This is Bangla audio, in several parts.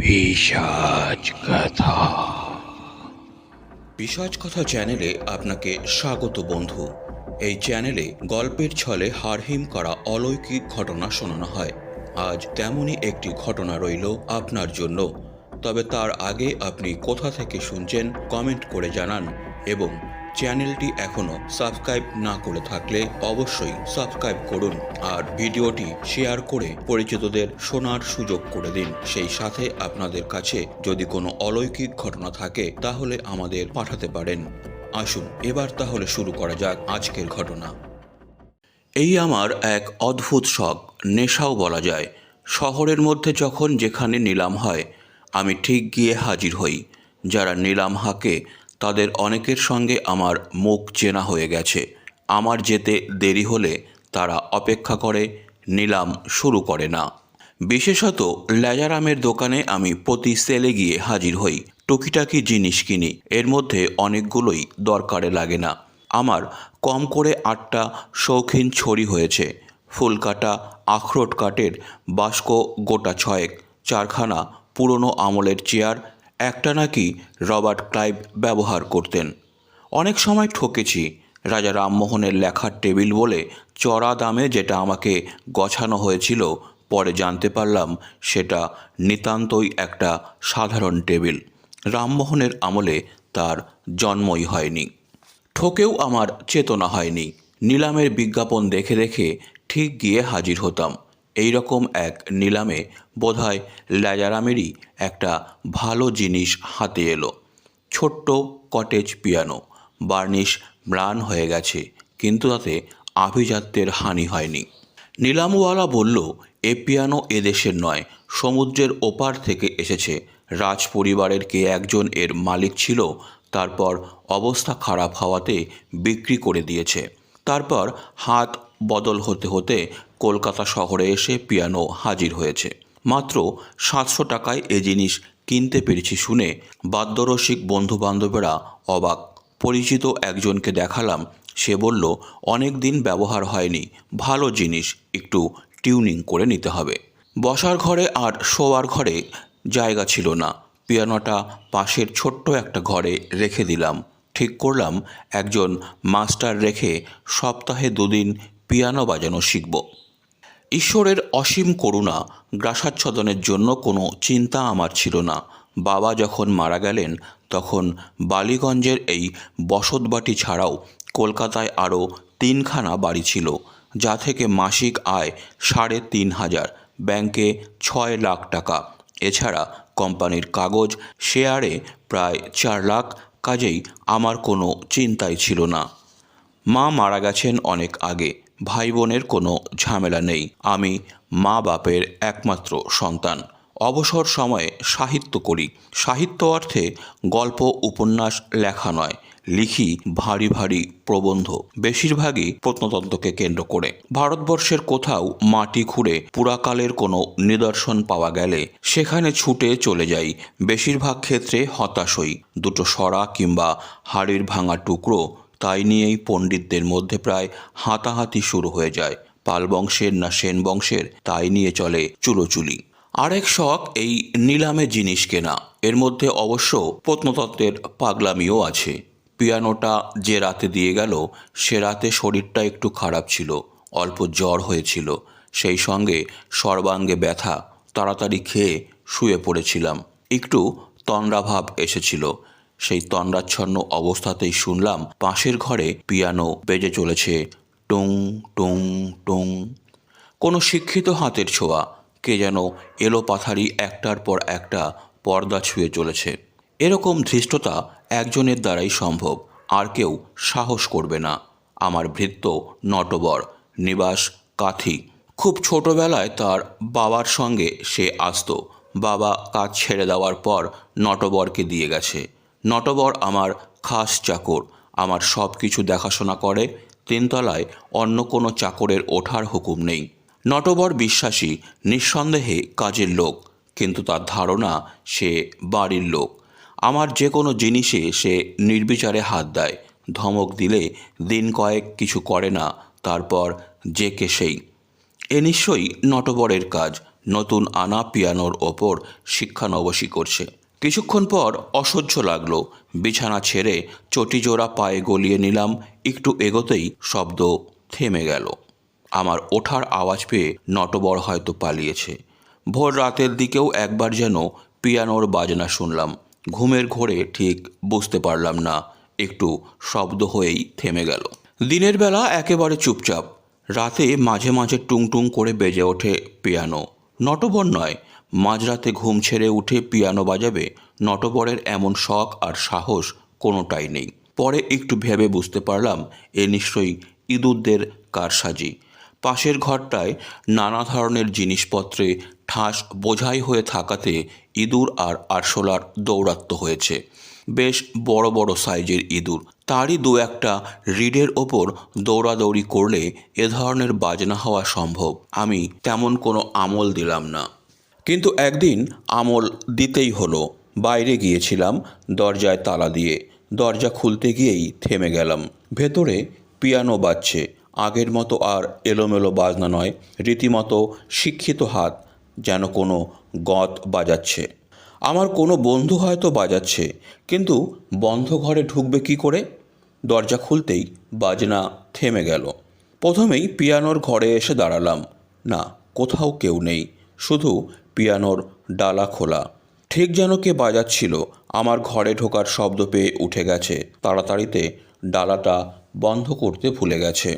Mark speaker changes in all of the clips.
Speaker 1: পিশাচ কথা।
Speaker 2: পিসাজ কথা চ্যানেলে আপনাকে স্বাগত বন্ধু। এই চ্যানেলে গল্পের ছলে হারহিম করা অলৌকিক ঘটনা শোনানো হয়। আজ তেমনই একটি ঘটনা রইল আপনার জন্য। তবে তার আগে আপনি কোথা থেকে শুনছেন কমেন্ট করে জানান এবং চ্যানেলটি এখনও সাবস্ক্রাইব না করে থাকলে অবশ্যই সাবস্ক্রাইব করুন আর ভিডিওটি শেয়ার করে পরিচিতদের শোনার সুযোগ করে দিন। সেই সাথে আপনাদের কাছে যদি কোনো অলৌকিক ঘটনা থাকে, তাহলে আমাদের পাঠাতে পারেন। আসুন, এবার তাহলে শুরু করা যাক আজকের ঘটনা। এই আমার এক অদ্ভুত শখ, নেশাও বলা যায়। শহরের মধ্যে যখন যেখানে নিলাম হয়, আমি ঠিক গিয়ে হাজির হই। যারা নিলাম হাঁকে তাদের অনেকের সঙ্গে আমার মুখ চেনা হয়ে গেছে। আমার যেতে দেরি হলে তারা অপেক্ষা করে, নিলাম শুরু করে না। বিশেষত লেজারামের দোকানে আমি প্রতি সেলে গিয়ে হাজির হই, টুকিটাকি জিনিস কিনি। এর মধ্যে অনেকগুলোই দরকারে লাগে না। আমার কম করে আটটা শৌখিন ছড়ি হয়েছে। ফুলকাটা, আখরোট কাঠের বাস্ক গোটা ছয়েক, চারখানা পুরনো আমলের চেয়ার একটা নাকি রবার্ট ক্লাইভ ব্যবহার করতেন। অনেক সময় ঠকেছি, রাজা রামমোহনের লেখার টেবিল বলে চড়া দামে যেটা আমাকে গছানো হয়েছিল, পরে জানতে পারলাম সেটা নিতান্তই একটা সাধারণ টেবিল। রামমোহনের আমলে তার জন্মই হয়নি। ঠকেও আমার চেতনা হয়নি। নিলামের বিজ্ঞাপন দেখে দেখে ঠিক গিয়ে হাজির হতাম। এই রকম এক নিলামে বোধহয় ল্যাজারামেরই একটা ভালো জিনিস হাতে এলো। ছোট্ট কটেজ পিয়ানো, বার্নিশ ম্লান হয়ে গেছে, কিন্তু তাতে আভিজাত্যের হানি হয়নি। নিলামওয়ালা বলল, এ পিয়ানো এদেশের নয়, সমুদ্রের ওপার থেকে এসেছে। রাজ পরিবারের কে একজন এর মালিক ছিল, তারপর অবস্থা খারাপ হওয়াতে বিক্রি করে দিয়েছে। তারপর হাত বদল হতে হতে কলকাতা শহরে এসে পিয়ানো হাজির হয়েছে। মাত্র সাতশো টাকায় এ জিনিস কিনতে পেরেছি শুনে বাদ্যরসিক বন্ধু বান্ধবেরা অবাক। পরিচিত একজনকে দেখালাম, সে বলল, অনেক দিন ব্যবহার হয়নি, ভালো জিনিস, একটু টিউনিং করে নিতে হবে। বসার ঘরে আর শোয়ার ঘরে জায়গা ছিল না। পিয়ানোটা পাশের ছোট্ট একটা ঘরে রেখে দিলাম। ঠিক করলাম, একজন মাস্টার রেখে সপ্তাহে দুদিন পিয়ানো বাজানো শিখব। ঈশ্বরের অসীম করুণা গ্রাসাচ্ছদনের জন্য কোনো চিন্তা আমার ছিল না। বাবা যখন মারা গেলেন, তখন বালিগঞ্জের এই বসতবাটি ছাড়াও কলকাতায় আরও তিনখানা বাড়ি ছিল, যা থেকে মাসিক আয় সাড়ে তিন হাজার, ব্যাংকে ছয় লাখ টাকা। এছাড়া কোম্পানির কাগজ, শেয়ারে প্রায় চার লাখ, কাজেই আমার কোনো চিন্তাই ছিল না। মা মারা গেছেন অনেক আগে ভাই বোনের কোনো ঝামেলা নেই। আমি মা বাপের একমাত্র সন্তান। অবসর সময়ে সাহিত্য করি। সাহিত্য অর্থে গল্প, উপন্যাস, লেখা নয়। লিখি ভারী ভারী প্রবন্ধ। বেশিরভাগই প্রত্নতন্ত্রকে কেন্দ্র করে। ভারতবর্ষের কোথাও মাটি খুঁড়ে পুরাকালের কোনো নিদর্শন পাওয়া গেলে সেখানে ছুটে চলে যাই। বেশিরভাগ ক্ষেত্রে হতাশ হই। দুটো সরা কিংবা হাড়ির ভাঙা টুকরো তাই নিয়েই পণ্ডিতদের মধ্যে প্রায় হাতাহাতি শুরু হয়ে যায়। পাল বংশের না সেন বংশের, তাই নিয়ে চলে চুলোচুলি। আরেক শখ এই নিলামে জিনিস কেনা। এর মধ্যে অবশ্য প্রত্নতত্ত্বের পাগলামিও আছে। পিয়ানোটা যে রাতে দিয়ে গেল, সে রাতে শরীরটা একটু খারাপ ছিল, অল্প জ্বর হয়েছিল। সেই সঙ্গে সর্বাঙ্গে ব্যথা, তাড়াতাড়ি খেয়ে শুয়ে পড়েছিলাম। একটু তন্দ্রাভাব এসেছিল। সেই তন্দ্রাচ্ছন্ন অবস্থাতেই শুনলাম পাশের ঘরে পিয়ানো বেজে চলেছে। টুং টুং টুং। কোনো শিক্ষিত হাতের ছোঁয়া, কে যেন এলো পাথারি একটার পর একটা পর্দা ছুঁয়ে চলেছে। এরকম ধৃষ্টতা একজনের দ্বারাই সম্ভব, আর কেউ সাহস করবে না। আমার ভৃত্য নটবর, নিবাস কাথি। খুব ছোটবেলায় তার বাবার সঙ্গে সে আসত। বাবা কাজ ছেড়ে দেওয়ার পর নটবরকে দিয়ে গেছে। নটবর আমার খাস চাকর, আমার সব কিছু দেখাশোনা করে, তিনতলায় অন্য কোনো চাকরের ওঠার হুকুম নেই। নটবর বিশ্বাসী, নিঃসন্দেহে কাজের লোক, কিন্তু তার ধারণা সে বাড়ির লোক। আমার যে কোনো জিনিসে সে নির্বিচারে হাত দেয়, ধমক দিলে দিন কয়েক কিছু করে না, তারপর যে কে সেই। এ নিশ্চয়ই নটবরের কাজ, নতুন আনা পিয়ানোর ওপর শিক্ষানবশী করছে। কিছুক্ষণ পর অসহ্য লাগল। বিছানা ছেড়ে চটিজোড়া পায়ে গলিয়ে নিলাম। একটু এগোতেই শব্দ থেমে গেল। আমার ওঠার আওয়াজ পেয়ে নটবর হয়তো পালিয়েছে। ভোর রাতের দিকেও একবার যেন পিয়ানোর বাজনা শুনলাম। ঘুমের ঘোরে ঠিক বুঝতে পারলাম না, একটু শব্দ হয়েই থেমে গেল। দিনের বেলা একেবারে চুপচাপ। রাতে মাঝে মাঝে টুংটুং করে বেজে ওঠে পিয়ানো। নটবর নয় মাঝরাতে ঘুম ছেড়ে উঠে পিয়ানো বাজাবে, নটবরের এমন শখ আর সাহস কোনোটাই নেই। পরে একটু ভেবে বুঝতে পারলাম, এ নিশ্চয়ই ইঁদুরদের কারসাজি। পাশের ঘরটায় নানা ধরনের জিনিসপত্রে ঠাস বোঝাই হয়ে থাকাতে ইঁদুর আর আরশোলার দৌরাত্ম্য হয়েছে। বেশ বড় বড় সাইজের ইঁদুর। তারই দু একটা রিডের ওপর দৌড়াদৌড়ি করলে এ ধরনের বাজনা হওয়া সম্ভব। আমি তেমন কোনো আমল দিলাম না। কিন্তু একদিন আমল দিতেই হলো, বাইরে গিয়েছিলাম দরজায় তালা দিয়ে। দরজা খুলতে গিয়েই থেমে গেলাম। ভেতরে পিয়ানো বাজছে, আগের মতো আর এলোমেলো বাজনা নয়, রীতিমতো শিক্ষিত হাত যেন কোনো গত বাজাচ্ছে। আমার কোনো বন্ধু হয়তো বাজাচ্ছে, কিন্তু বন্ধ ঘরে ঢুকবে কি করে? দরজা খুলতেই বাজনা থেমে গেল। প্রথমেই পিয়ানোর ঘরে এসে দাঁড়ালাম। না, কোথাও কেউ নেই, শুধু পিয়ানোর ডালা খোলা। ঠিক যেন কে বাজাচ্ছিল, আমার ঘরে ঢোকার শব্দ পেয়ে উঠে গেছে। তাড়াতাড়িতে ডালাটা বন্ধ করতে ভুলে গেছে।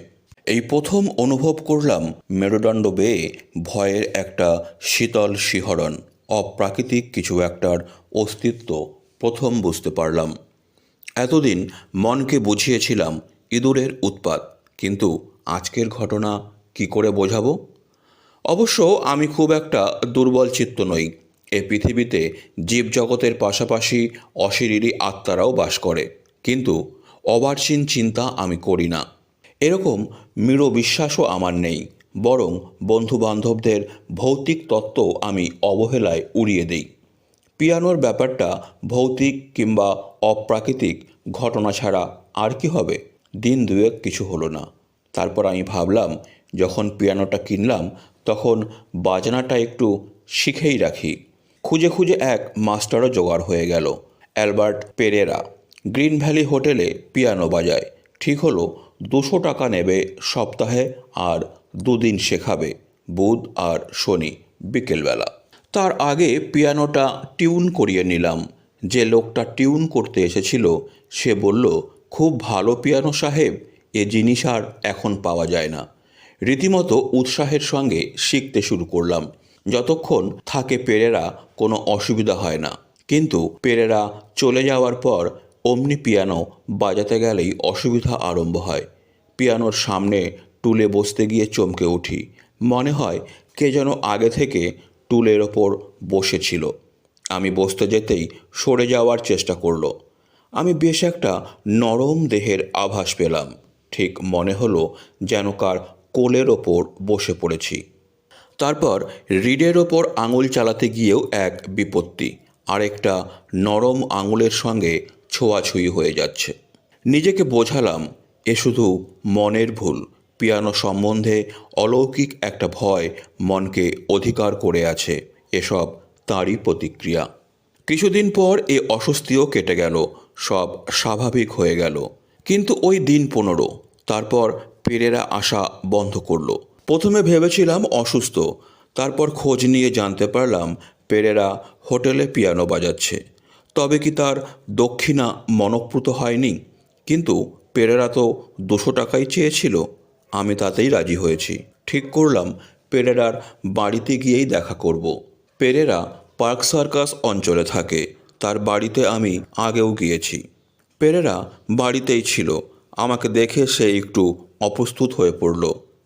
Speaker 2: এই প্রথম অনুভব করলাম মেরুদণ্ড বেয়ে ভয়ের একটা শীতল শিহরণ, অপ্রাকৃতিক কিছু একটার অস্তিত্ব প্রথম বুঝতে পারলাম। এতদিন মনকে বুঝিয়েছিলাম ইঁদুরের উৎপাত, কিন্তু আজকের ঘটনা কি করে বোঝাবো? অবশ্য আমি খুব একটা দুর্বল চিত্ত নই। এ পৃথিবীতে জীবজগতের পাশাপাশি অশরীরী আত্মারাও বাস করে। কিন্তু অবার্সীন চিন্তা আমি করি না। এরকম মৃড় বিশ্বাসও আমার নেই। বরং বন্ধুবান্ধবদের ভৌতিক তত্ত্ব আমি অবহেলায় উড়িয়ে দিই। পিয়ানোর ব্যাপারটা ভৌতিক কিংবা অপ্রাকৃতিক ঘটনা ছাড়া আর কি হবে? দিন দুয়েক কিছু হলো না। তারপর আমি ভাবলাম, যখন পিয়ানোটা কিনলাম তখন বাজনাটা একটু শিখেই রাখি। খুঁজে খুঁজে এক মাস্টারও জোগাড় হয়ে গেল, অ্যালবার্ট পেরেরা। গ্রিন ভ্যালি হোটেলে পিয়ানো বাজায়। ঠিক হলো, দুশো টাকা নেবে সপ্তাহে আর দুদিন শেখাবে, বুধ আর শনি বিকেলবেলা। তার আগে পিয়ানোটা টিউন করিয়ে নিলাম। যে লোকটা টিউন করতে এসেছিল, সে বলল, খুব ভালো পিয়ানো সাহেব, এ জিনিস আর এখন পাওয়া যায় না। রীতিমতো উৎসাহের সঙ্গে শিখতে শুরু করলাম। যতক্ষণ থাকে পেরেরা, কোনো অসুবিধা হয় না। কিন্তু পেরেরা চলে যাওয়ার পর অমনি পিয়ানো বাজাতে গেলেই অসুবিধা আরম্ভ হয়। পিয়ানোর সামনে টুলে বসতে গিয়ে চমকে উঠি। মনে হয় কে যেন আগে থেকে টুলের ওপর বসেছিল। আমি বসতে যেতেই সরে যাওয়ার চেষ্টা করল। আমি বেশ একটা নরম দেহের আভাস পেলাম। ঠিক মনে হলো যেন কার কোলের ওপর বসে পড়েছি। তারপর রিডের ওপর আঙুল চালাতে গিয়েও এক বিপত্তি। আরেকটা নরম আঙুলের সঙ্গে ছোঁয়াছুঁয়ি হয়ে যাচ্ছে। নিজেকে বোঝালাম, এ শুধু মনের ভুল। পিয়ানো সম্বন্ধে অলৌকিক একটা ভয় মনকে অধিকার করে আছে এসব তাঁরই প্রতিক্রিয়া। কিছুদিন পর এ অস্বস্তিও কেটে গেল, সব স্বাভাবিক হয়ে গেল। কিন্তু ওই দিন পনেরো, তারপর পেরেরা আসা বন্ধ করল। প্রথমে ভেবেছিলাম অসুস্থ, তারপর খোঁজ নিয়ে জানতে পারলাম পেরেরা হোটেলে পিয়ানো বাজাচ্ছে। তবে কি তার দক্ষিণা মনপ্রুত হয়নি? কিন্তু পেরেরা তো দুশো টাকাই চেয়েছিল, আমি তাতেই রাজি হয়েছি। ঠিক করলাম, পেরেরার বাড়িতে গিয়েই দেখা করব। পেরেরা পার্ক সার্কাস অঞ্চলে থাকে, তার বাড়িতে আমি আগেও গিয়েছি। পেরেরা বাড়িতেই ছিল, আমাকে দেখে সে একটু অপ্রস্তুত হয়ে পড়ল।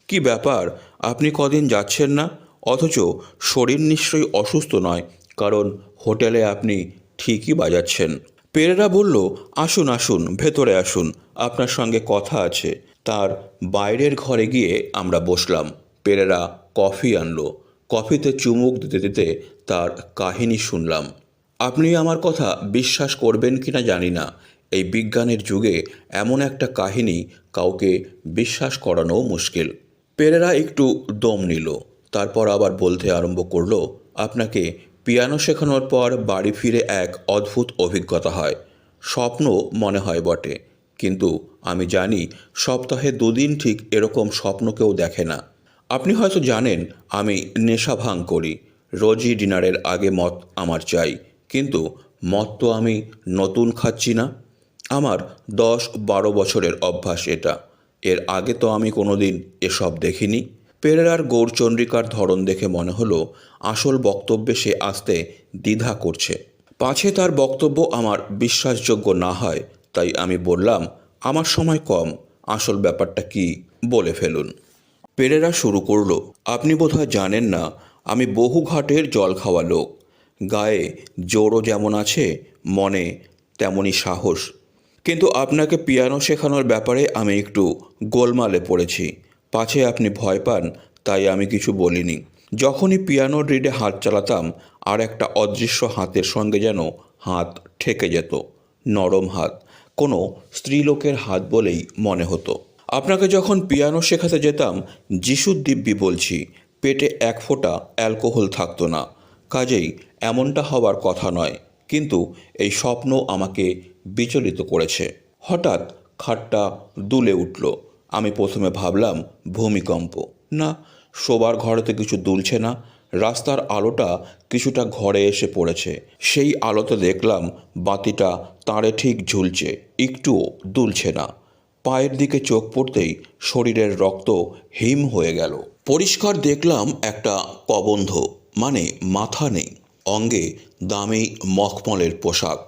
Speaker 2: কি ব্যাপার? আপনি কদিন যাচ্ছেন না? অথচ শরীর নিশ্চয়ই অসুস্থ নয়, কারণ হোটেলে আপনি ঠিকই বাজাচ্ছেন। পেরেরা বলল, আসুন আসুন, ভেতরে আসুন, আপনার সঙ্গে কথা আছে। তার বাইরের ঘরে গিয়ে আমরা বসলাম। পেরেরা কফি আনলো। কফিতে চুমুক দিতে দিতে তার কাহিনী শুনলাম। আপনি আমার কথা বিশ্বাস করবেন কিনা জানি না। এই বিজ্ঞানের যুগে এমন একটা কাহিনী কাউকে বিশ্বাস করানো মুশকিল। পেরেরা একটু দম নিল, তারপর আবার বলতে আরম্ভ করল, আপনাকে পিয়ানো শেখানোর পর বাড়ি ফিরে এক অদ্ভুত অভিজ্ঞতা হয়। স্বপ্ন মনে হয় বটে, কিন্তু আমি জানি সপ্তাহে দুদিন ঠিক এরকম স্বপ্ন কেউ দেখে না। আপনি হয়তো জানেন, আমি নেশা ভাঙ করি, রোজই ডিনারের আগে মদ আমার চাই, কিন্তু মদ তো আমি নতুন খাচ্ছি না। আমার দশ বারো বছরের অভ্যাস এটা। এর আগে তো আমি কোনোদিন এসব দেখিনি। পেরেরার গৌরচন্দ্রিকার ধরন দেখে মনে হলো, আসল বক্তব্যে সে আসতে দ্বিধা করছে। পাছে তার বক্তব্য আমার বিশ্বাসযোগ্য না হয়, তাই আমি বললাম, আমার সময় কম, আসল ব্যাপারটা কি বলে ফেলুন। পেরেরা শুরু করল, আপনি বোধহয় জানেন না, আমি বহু ঘাটের জল খাওয়া লোক। গায়ে জোরও যেমন আছে, মনে তেমনই সাহস। কিন্তু আপনাকে পিয়ানো শেখানোর ব্যাপারে আমি একটু গোলমালে পড়েছি। পাছে আপনি ভয় পান, তাই আমি কিছু বলিনি। যখনই পিয়ানোর রিডে হাত চালাতাম, আর একটা অদৃশ্য হাতের সঙ্গে যেন হাত ঠেকে যেত, নরম হাত, কোনো স্ত্রীলোকের হাত বলেই মনে হতো। আপনাকে যখন পিয়ানো শেখাতে যেতাম যিশুর দিব্যি বলছি, পেটে এক ফোঁটা অ্যালকোহল থাকতো না। কাজেই এমনটা হওয়ার কথা নয়। কিন্তু এই স্বপ্ন আমাকে বিচলিত করেছে। হঠাৎ খাটটা দুলে উঠল। আমি প্রথমে ভাবলাম, ভূমিকম্প। না, শোবার ঘরেতে কিছু দুলছে না। রাস্তার আলোটা কিছুটা ঘরে এসে পড়েছে। সেই আলোতে দেখলাম, বাতিটা তারে ঠিক ঝুলছে, একটুও দুলছে না। পায়ের দিকে চোখ পড়তেই শরীরের রক্ত হিম হয়ে গেল। পরিষ্কার দেখলাম একটা কবন্ধ মানে মাথা নেই। অঙ্গে দামি মখমলের পোশাক।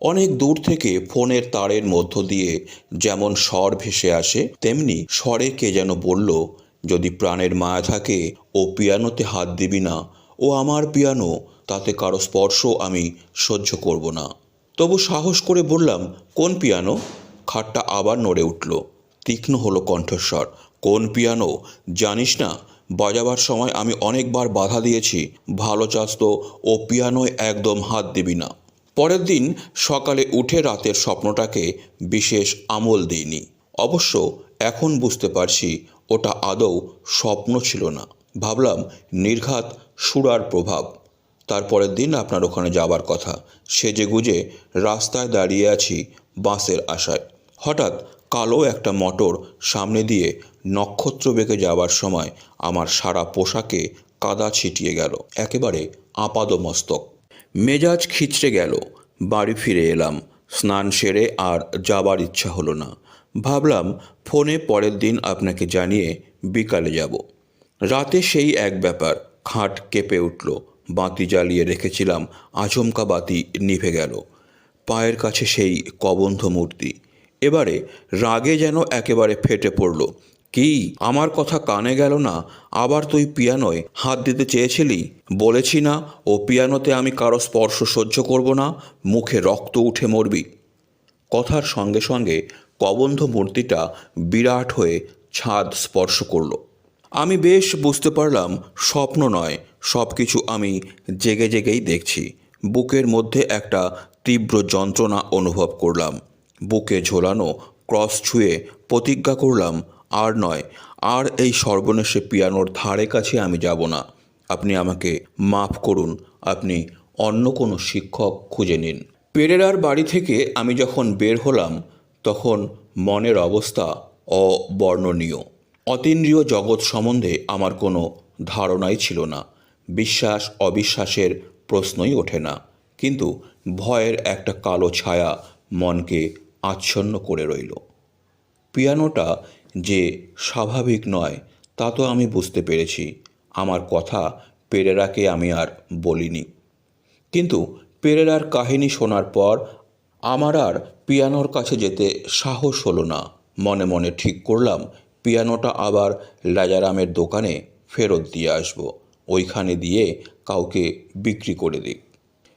Speaker 2: অনেক দূর থেকে ফোনের তারের মধ্য দিয়ে যেমন স্বর ভেসে আসে, তেমনি স্বরে কে যেন বলল, যদি প্রাণের মায়া থাকে, ও পিয়ানোতে হাত দিবি না, ও আমার পিয়ানো, তাতে কারও স্পর্শ আমি সহ্য করব না। তবু সাহস করে বললাম, কোন পিয়ানো? খাটটা আবার নড়ে উঠল। তীক্ষ্ণ হলো কণ্ঠস্বর। কোন পিয়ানো? জানিস না বাজাবার সময় আমি অনেকবার বাধা দিয়েছি। ভালো চাস তো ও পিয়ানোয় একদম হাত দিবি না। পরের দিন সকালে উঠে রাতের স্বপ্নটাকে বিশেষ আমল দিইনি। অবশ্য এখন বুঝতে পারছি ওটা আদৌ স্বপ্ন ছিল না। ভাবলাম নির্ঘাত সুরার প্রভাব। তারপরের দিন আপনার ওখানে যাবার কথা। সেজে গুজে রাস্তায় দাঁড়িয়ে আছি বাসের আশায়। হঠাৎ কালো একটা মটর সামনে দিয়ে নক্ষত্র বেঁকে যাওয়ার সময় আমার সারা পোশাকে কাদা ছিটিয়ে গেল, একেবারে আপাদমস্তক। মেজাজ খিচড়ে গেল, বাড়ি ফিরে এলাম, স্নান সেরে আর যাবার ইচ্ছা হলো না। ভাবলাম, ফোনে পরের দিন আপনাকে জানিয়ে বিকালে যাব। রাতে সেই এক ব্যাপার, খাট কেঁপে উঠল, বাতি জ্বালিয়ে রেখেছিলাম, আচমকা বাতি নিভে গেল। পায়ের কাছে সেই কবন্ধ মূর্তি। এবারে রাগে যেন একেবারে ফেটে পড়ল। কি, আমার কথা কানে গেল না? আবার তুই পিয়ানোয় হাত দিতে চেয়েছিলি? বলেছি না, ও পিয়ানোতে আমি কারও স্পর্শ সহ্য করব না, মুখে রক্ত উঠে মরবি। কথার সঙ্গে সঙ্গে কবন্ধ মূর্তিটা বিরাট হয়ে ছাদ স্পর্শ করল। আমি বেশ বুঝতে পারলাম, স্বপ্ন নয় সব কিছু আমি জেগে জেগেই দেখছি। বুকের মধ্যে একটা তীব্র যন্ত্রণা অনুভব করলাম। বুকে ঝোলানো, ক্রস ছুঁয়ে প্রতিজ্ঞা করলাম, আর নয়, আর এই সর্বনেশে পিয়ানোর ধারে কাছে আমি যাব না। আপনি আমাকে মাফ করুন, আপনি অন্য কোনো শিক্ষক খুঁজে নিন। পেরেরার বাড়ি থেকে আমি যখন বের হলাম, তখন মনের অবস্থা অবর্ণনীয়। অতীন্দ্রিয় জগৎ সম্বন্ধে আমার কোনো ধারণাই ছিল না। বিশ্বাস, অবিশ্বাসের প্রশ্নই ওঠে না। কিন্তু ভয়ের একটা কালো ছায়া মনকে আচ্ছন্ন করে রইল। পিয়ানোটা যে স্বাভাবিক নয়, তা তো আমি বুঝতে পেরেছি। আমার কথা পেরেরাকে আমি আর বলিনি। কিন্তু পেরেরার কাহিনী শোনার পর আমার আর পিয়ানোর কাছে যেতে সাহস হলো না। মনে মনে ঠিক করলাম, পিয়ানোটা আবার রাজারামের দোকানে ফেরত দিয়ে আসব। ওইখানে দিয়ে কাউকে বিক্রি করে দিক।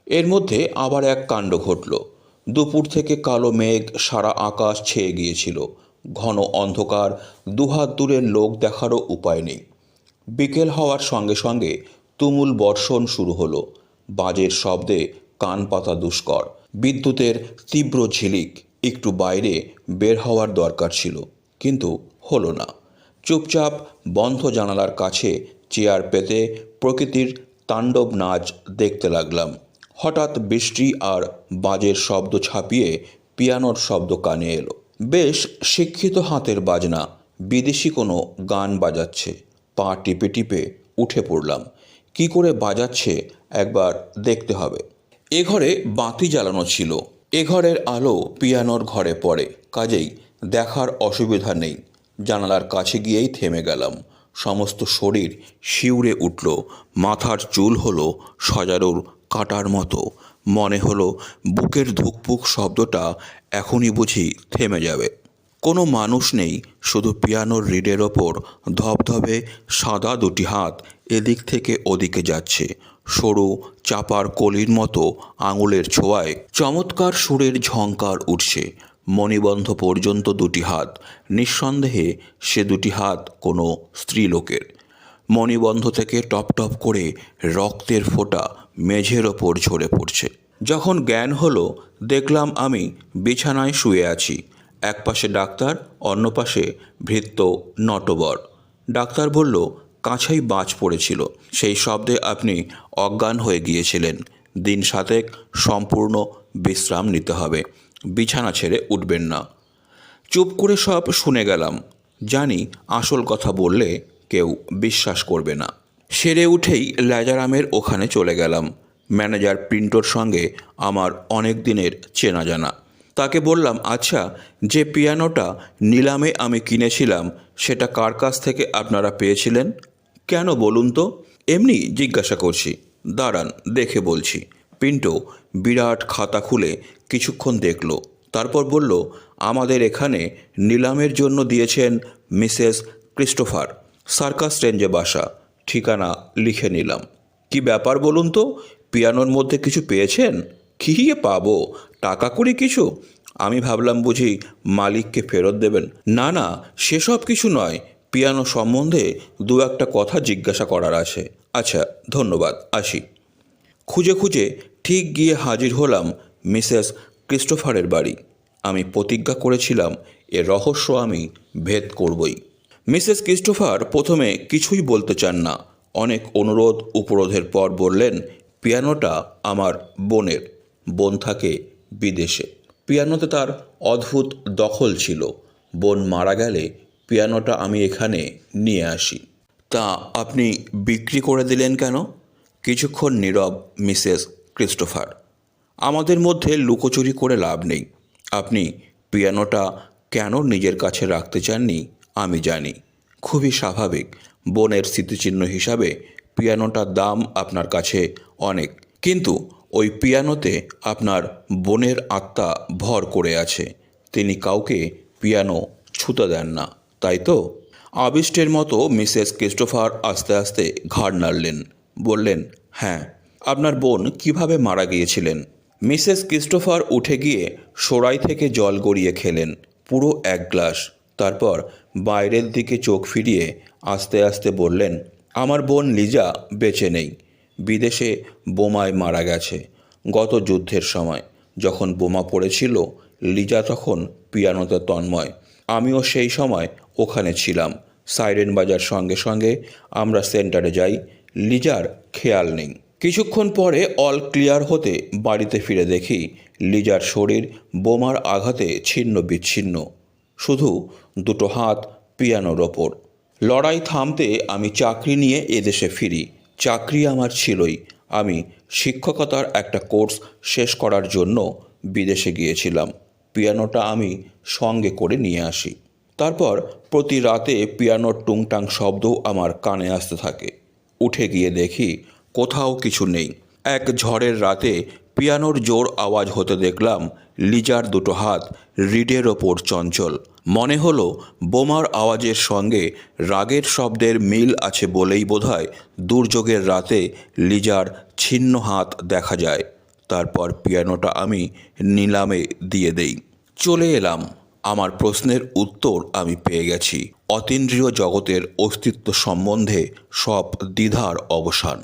Speaker 2: এর মধ্যে আবার এক কাণ্ড ঘটল। দুপুর থেকে কালো মেঘ, সারা আকাশ ছেয়ে গিয়েছিল। ঘন অন্ধকার, দুহাত দূরের লোক দেখারও উপায় নেই। বিকেল হওয়ার সঙ্গে সঙ্গে তুমুল বর্ষণ শুরু হলো। বাজের শব্দে কান পাতা দুষ্কর, বিদ্যুতের তীব্র ঝিলিক একটু বাইরে বের হওয়ার দরকার ছিল, কিন্তু হলো না। চুপচাপ বন্ধ জানালার কাছে চেয়ার পেতে প্রকৃতির তাণ্ডব নাচ দেখতে লাগলাম। হঠাৎ বৃষ্টি আর বাজের শব্দ ছাপিয়ে পিয়ানোর শব্দ কানে এলো। বেশ শিক্ষিত হাতের বাজনা, বিদেশি কোনো গান বাজাচ্ছে। পা টিপে টিপে উঠে পড়লাম। কি করে বাজাচ্ছে একবার দেখতে হবে। এ ঘরে বাতি জ্বালানো ছিল। এ ঘরের আলো পিয়ানোর ঘরে পড়ে। কাজেই দেখার অসুবিধা নেই। জানালার কাছে গিয়েই থেমে গেলাম। সমস্ত শরীর শিউরে উঠল। মাথার চুল হলো সজারুর কাটার মতো। মনে হলো, বুকের ধুকপুক শব্দটা এখনই বুঝি থেমে যাবে। কোনো মানুষ নেই, শুধু পিয়ানোর রিডের ওপর ধবধবে সাদা দুটি হাত এদিক থেকে ওদিকে যাচ্ছে। সরু, চাপার কলির মতো আঙুলের ছোঁয়ায় চমৎকার সুরের ঝঙ্কার উঠছে। মণিবন্ধ পর্যন্ত দুটি হাত, নিঃসন্দেহে সে দুটি হাত কোনো স্ত্রীলোকের। মণিবন্ধ থেকে টপ টপ করে রক্তের ফোঁটা মেঝের ওপর ঝরে পড়ছে। যখন জ্ঞান হলো, দেখলাম আমি বিছানায় শুয়ে আছি। এক পাশে ডাক্তার, অন্য পাশে ভৃত্য নটবর। ডাক্তার বলল কাছাই বাজ পড়েছিল। সেই শব্দে আপনি অজ্ঞান হয়ে গিয়েছিলেন। দিন সাতেক সম্পূর্ণ বিশ্রাম নিতে হবে। বিছানা ছেড়ে উঠবেন না। চুপ করে সব শুনে গেলাম। জানি আসল কথা বললে কেউ বিশ্বাস করবে না। সেরে উঠেই ল্যাজারামের ওখানে চলে গেলাম। ম্যানেজার প্রিন্টোর সঙ্গে আমার অনেক দিনের চেনা জানা। তাকে বললাম আচ্ছা যে পিয়ানোটা নিলামে আমি কিনেছিলাম, সেটা কার কাছ থেকে আপনারা পেয়েছিলেন? কেন বলুন তো? এমনি জিজ্ঞাসা করছি। দাঁড়ান, দেখে বলছি। পিন্টো বিরাট খাতা খুলে কিছুক্ষণ দেখল। তারপর বলল, আমাদের এখানে নিলামের জন্য দিয়েছেন মিসেস ক্রিস্টোফার, সার্কাস রেঞ্জে বাসা। ঠিকানা লিখে নিলাম। কি ব্যাপার বলুন তো? পিয়ানোর মধ্যে কিছু পেয়েছেন? কী পাবো? টাকা করি কিছু? আমি ভাবলাম বুঝি মালিককে ফেরত দেবেন। না না, সেসব কিছু নয়। পিয়ানো সম্বন্ধে দু একটা কথা জিজ্ঞাসা করার আছে। আচ্ছা ধন্যবাদ। আসি। খুঁজে খুঁজে ঠিক গিয়ে হাজির হলাম মিসেস ক্রিস্টোফারের বাড়ি। আমি প্রতিজ্ঞা করেছিলাম, এর রহস্য আমি ভেদ করবই। মিসেস ক্রিস্টোফার প্রথমে কিছুই বলতে চান না। অনেক অনুরোধ, উপরোধের পর বললেন, পিয়ানোটা আমার বোনের। বোন থাকে বিদেশে। পিয়ানোতে তার অদ্ভুত দখল ছিল। বোন মারা গেলে পিয়ানোটা আমি এখানে নিয়ে আসি। তা আপনি বিক্রি করে দিলেন কেন? কিছুক্ষণ নীরব মিসেস ক্রিস্টোফার। আমাদের মধ্যে লুকোচুরি করে লাভ নেই। আপনি পিয়ানোটা কেন নিজের কাছে রাখতে চাননি? আমি জানি। খুবই স্বাভাবিক, বোনের স্মৃতিচিহ্ন হিসাবে পিয়ানোটার দাম আপনার কাছে অনেক। কিন্তু ওই পিয়ানোতে আপনার বোনের আত্মা ভর করে আছে। তিনি কাউকে পিয়ানো ছুতে দেন না, তাই তো? আবিষ্টের মতো মিসেস ক্রিস্টোফার আস্তে আস্তে ঘাড় নাড়লেন, বললেন হ্যাঁ আপনার বোন কীভাবে মারা গিয়েছিলেন? মিসেস ক্রিস্টোফার উঠে গিয়ে সোড়াই থেকে জল গড়িয়ে খেলেন, পুরো এক গ্লাস। তারপর বাইরের দিকে চোখ ফিরিয়ে আস্তে আস্তে বললেন, আমার বোন লিজা বেঁচে নেই। বিদেশে বোমায় মারা গেছে। গত যুদ্ধের সময় যখন বোমা পড়েছিল, লিজা তখন পিয়ানোতে তন্ময়। আমিও সেই সময় ওখানে ছিলাম। সাইরেন বাজার সঙ্গে সঙ্গে আমরা সেন্টারে যাই, লিজার খেয়াল নেই। কিছুক্ষণ পরে অল ক্লিয়ার হতে বাড়িতে ফিরে দেখি, লিজার শরীর বোমার আঘাতে ছিন্ন বিচ্ছিন্ন। শুধু দুটো হাত পিয়ানোর ওপর। লড়াই থামতে আমি চাকরি নিয়ে এদেশে ফিরি। চাকরি আমার ছিলই। আমি শিক্ষকতার একটা কোর্স শেষ করার জন্য বিদেশে গিয়েছিলাম। পিয়ানোটা আমি সঙ্গে করে নিয়ে আসি। তারপর প্রতি রাতে পিয়ানোর টুংটাং শব্দও আমার কানে আসতে থাকে। উঠে গিয়ে দেখি কোথাও কিছু নেই। এক ঝড়ের রাতে পিয়ানোর জোর আওয়াজ হতে দেখলাম লিজার দুটো হাত রিডের ওপর চঞ্চল। মনে হলো বোমার আওয়াজের সঙ্গে রাগের শব্দের মিল আছে বলেই বোধহয় দুর্যোগের রাতে লিজার ছিন্ন হাত দেখা যায়। তারপর পিয়ানোটা আমি নিলামে দিয়ে দেই। চলে এলাম। আমার প্রশ্নের উত্তর আমি পেয়ে গেছি। অতীন্দ্রিয় জগতের অস্তিত্ব সম্বন্ধে সব দ্বিধার অবসান।